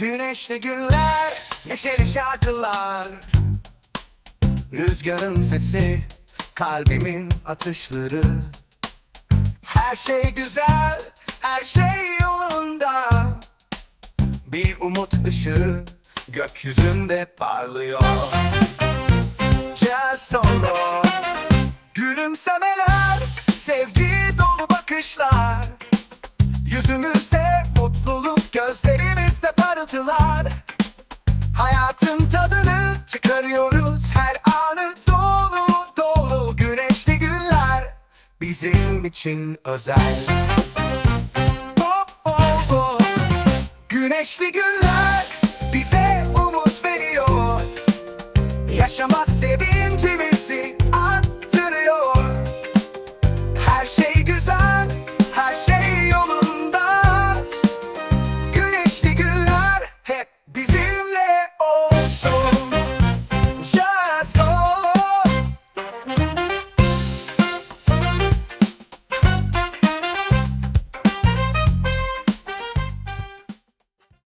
Güneşli günler, neşeli şarkılar. Rüzgarın sesi, kalbimin atışları. Her şey güzel, her şey yolunda. Bir umut ışığı gökyüzünde parlıyor. Jazz solo. Gülümsemeler, sevgi dolu bakışlar. Yüzümüzde mutluluk, gözlerimizde parıltılar Hayatın tadını çıkarıyoruz her anı. Dolu dolu Güneşli günler bizim için özel. Oh, oh, oh. Güneşli günler